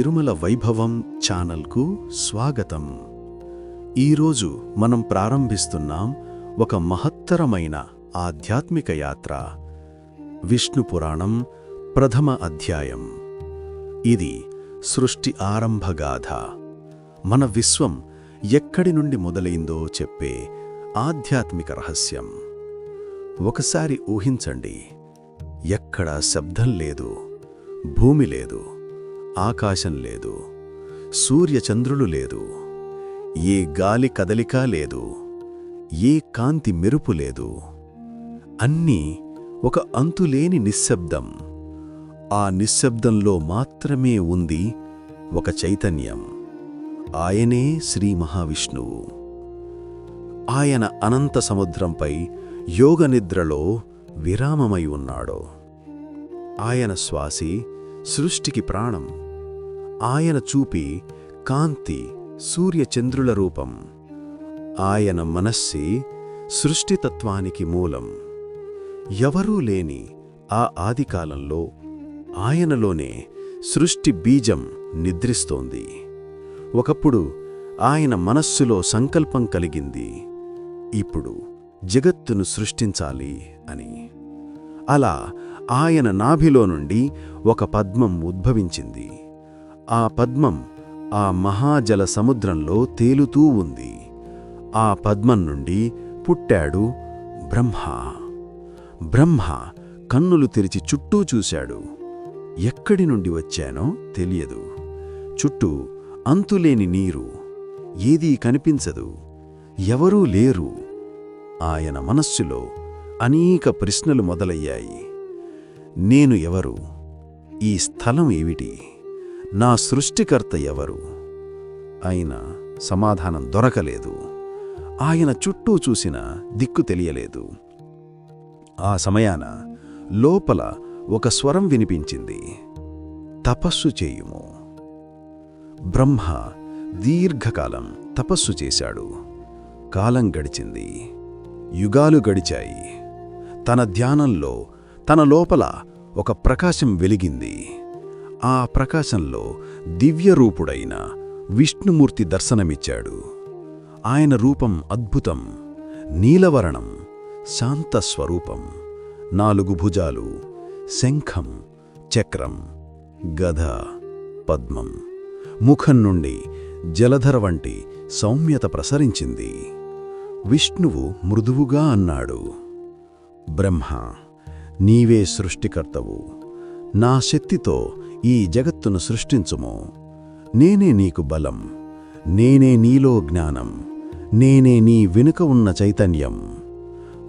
తిరుమల వైభవం ఛానల్కు స్వాగతం. ఈరోజు మనం ప్రారంభిస్తున్నాం ఒక మహత్తరమైన ఆధ్యాత్మిక యాత్ర. విష్ణు పురాణం ప్రథమ అధ్యాయం. ఇది సృష్టి ఆరంభగాథ మన విశ్వం ఎక్కడి నుండి మొదలైందో చెప్పే ఆధ్యాత్మిక రహస్యం. ఒకసారి ఊహించండి. ఎక్కడ శబ్దం లేదు. భూమి లేదు. ఆకాశం లేదు సూర్యచంద్రులు లేదు ఏ గాలి కదలిక లేదు ఏ కాంతి మెరుపు లేదు. అన్నీ ఒక అంతులేని నిశ్శబ్దం. ఆ నిశ్శబ్దంలో మాత్రమే ఉంది ఒక చైతన్యం. ఆయనే శ్రీ మహావిష్ణువు. ఆయన అనంత సముద్రంపై యోగనిద్రలో విరామమై ఉన్నాడు. ఆయన శ్వాసి సృష్టికి ప్రాణం. ఆయన చూపి కాంతి సూర్యచంద్రుల రూపం. ఆయన మనస్సి సృష్టితత్వానికి మూలం. ఎవరూ లేని ఆ ఆదికాలంలో ఆయనలోనే సృష్టి బీజం నిద్రిస్తోంది. ఒకప్పుడు ఆయన మనస్సులో సంకల్పం కలిగింది. ఇప్పుడు జగత్తును సృష్టించాలి అని. అలా ఆయన నాభిలో నుండి ఒక పద్మం ఉద్భవించింది. ఆ పద్మం ఆ మహాజల సముద్రంలో తేలుతూ ఉంది. ఆ పద్మం నుండి పుట్టాడు బ్రహ్మ. బ్రహ్మ కన్నులు తెరిచి చుట్టూ చూశాడు. ఎక్కడి నుండి వచ్చానో తెలియదు. చుట్టూ అంతులేని నీరు. ఏదీ కనిపించదు. ఎవరూ లేరు. ఆయన మనస్సులో అనేక ప్రశ్నలు మొదలయ్యాయి. నేను ఎవరు? ఈ స్థలం ఏమిటి? నా సృష్టికర్త ఎవరు? అయినా సమాధానం దొరకలేదు. ఆయన చుట్టూ చూసిన దిక్కు తెలియలేదు. ఆ సమయాన లోపల ఒక స్వరం వినిపించింది. తపస్సు చేయుము. బ్రహ్మ దీర్ఘకాలం తపస్సు చేశాడు. కాలం గడిచింది. యుగాలు గడిచాయి. తన ధ్యానంలో తన లోపల ఒక ప్రకాశం వెలిగింది. ఆ ప్రకాశంలో దివ్యరూపుడైన విష్ణుమూర్తి దర్శనమిచ్చాడు. ఆయన రూపం అద్భుతం. నీలవర్ణం శాంతస్వరూపం నాలుగు భుజాలు శంఖం చక్రం గధ పద్మం. ముఖం నుండి జలధర వంటి సౌమ్యత ప్రసరించింది. విష్ణువు మృదువుగా అన్నాడు. బ్రహ్మ నీవే సృష్టికర్తవు. నా శక్తితో ఈ జగత్తును సృష్టించుము. నేనే నీకు బలం. నేనే నీలో జ్ఞానం. నేనే నీ వెనుక ఉన్న చైతన్యం.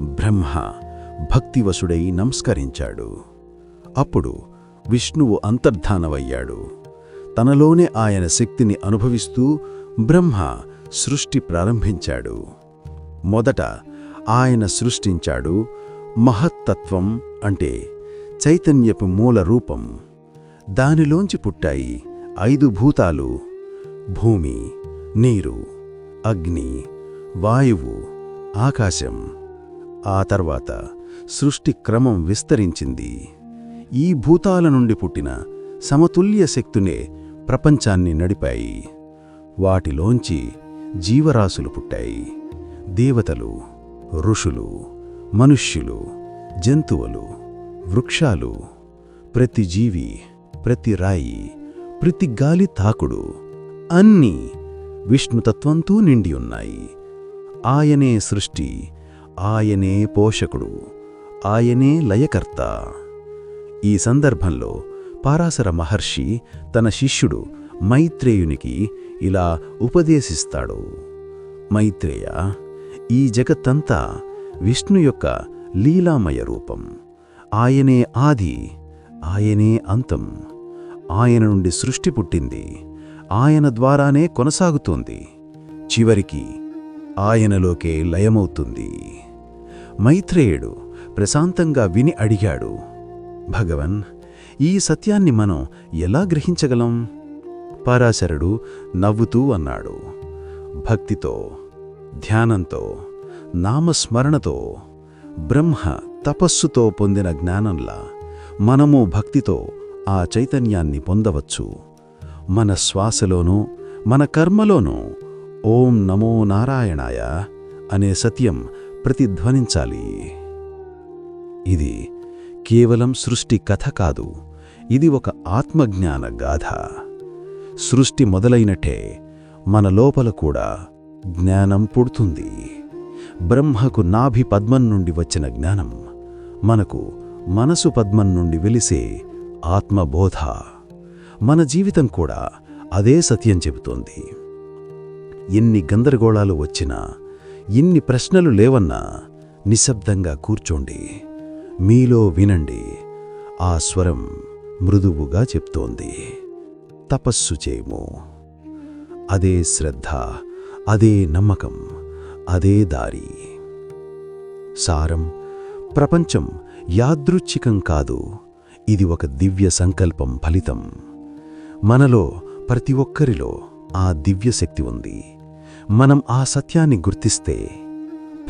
బ్రహ్మ భక్తివశుడై నమస్కరించాడు. అప్పుడు విష్ణువు అంతర్ధానమయ్యాడు. తనలోనే ఆయన శక్తిని అనుభవిస్తూ బ్రహ్మ సృష్టి ప్రారంభించాడు. మొదట ఆయన సృష్టించాడు మహత్తత్వం అంటే చైతన్యపు మూల రూపం. దానిలోంచి పుట్టాయి ఐదు భూతాలు. భూమి నీరు అగ్ని వాయువు ఆకాశం. ఆ తర్వాత సృష్టి క్రమం విస్తరించింది. ఈ భూతాల నుండి పుట్టిన సమతుల్య శక్తునే ప్రపంచాన్ని నడిపాయి. వాటిలోంచి జీవరాశులు పుట్టాయి. దేవతలు ఋషులు మనుష్యులు జంతువులు వృక్షాలు ప్రతి జీవి ప్రతి రాయి ప్రతి గాలి తాకుడు అన్నీ విష్ణుతత్వంతో నిండి ఉన్నాయి. ఆయనే సృష్టి ఆయనే పోషకుడు ఆయనే లయకర్త. ఈ సందర్భంలో పారాశర మహర్షి తన శిష్యుడు మైత్రేయునికి ఇలా ఉపదేశిస్తాడు. మైత్రేయ ఈ జగత్తంతా విష్ణు యొక్క లీలామయ రూపం. ఆయనే ఆది ఆయనే అంతం. ఆయన నుండి సృష్టి పుట్టింది. ఆయన ద్వారానే కొనసాగుతోంది. చివరికి ఆయనలోకే లయమవుతుంది. మైత్రేయుడు ప్రశాంతంగా విని అడిగాడు భగవన్ ఈ సత్యాన్ని మనం ఎలా గ్రహించగలం? పరాశరుడు నవ్వుతూ అన్నాడు భక్తితో ధ్యానంతో నామస్మరణతో బ్రహ్మ తపస్సుతో పొందిన జ్ఞానంలా మనము భక్తితో ఆ చైతన్యాన్ని పొందవచ్చు. మన శ్వాసలోనూ మన కర్మలోనూ ఓం నమో నారాయణాయ అనే సత్యం ప్రతిధ్వనించాలి. ఇది కేవలం సృష్టి కథ కాదు ఇది ఒక ఆత్మజ్ఞాన గాథ. సృష్టి మొదలైనట్టే మన లోపల కూడా జ్ఞానం పుడుతుంది. బ్రహ్మకు నాభి పద్మం నుండి వచ్చిన జ్ఞానం మనకు మనసు పద్మం నుండి వెలిసే ఆత్మబోధ. మన జీవితం కూడా అదే సత్యం చెబుతోంది. ఎన్ని గందరగోళాలు వచ్చినా ఎన్ని ప్రశ్నలు లేవన్నా నిశ్శబ్దంగా కూర్చోండి. మీలో వినండి. ఆ స్వరం మృదువుగా చెప్తోంది. తపస్సు చేయము. అదే శ్రద్ధ అదే నమ్మకం. అదే దారి. సారం ప్రపంచం యాదృచ్ఛికం కాదు. ఇది ఒక దివ్య సంకల్పం ఫలితం. మనలో ప్రతి ఒక్కరిలో ఆ దివ్యశక్తి ఉంది. మనం ఆ సత్యాన్ని గుర్తిస్తే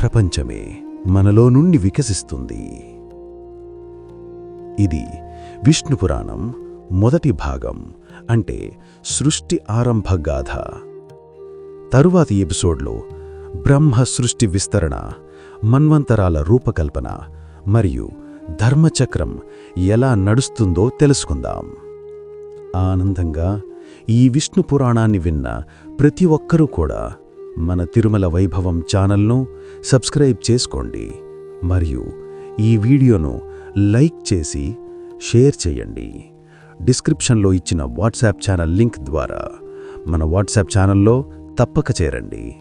ప్రపంచమే మనలో నుండి వికసిస్తుంది. ఇది విష్ణు పురాణం మొదటి భాగం అంటే సృష్టి ఆరంభ గాథ. తరువాతి ఎపిసోడ్లో బ్రహ్మ సృష్టి విస్తరణ మన్వంతరాల రూపకల్పన మరియు ధర్మచక్రం ఎలా నడుస్తుందో తెలుసుకుందాం. ఆనందంగా ఈ విష్ణు పురాణాన్ని విన్న ప్రతి ఒక్కరూ కూడా మన తిరుమల వైభవం ఛానల్ను సబ్స్క్రైబ్ చేసుకోండి మరియు ఈ వీడియోను లైక్ చేసి షేర్ చేయండి. డిస్క్రిప్షన్లో ఇచ్చిన వాట్సాప్ ఛానల్ లింక్ ద్వారా మన వాట్సాప్ ఛానల్లో తప్పక చేరండి.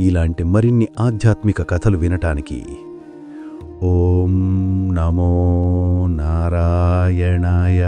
ఇలాంటి మరిన్ని ఆధ్యాత్మిక కథలు వినటానికి ఓం నమో నారాయణాయ.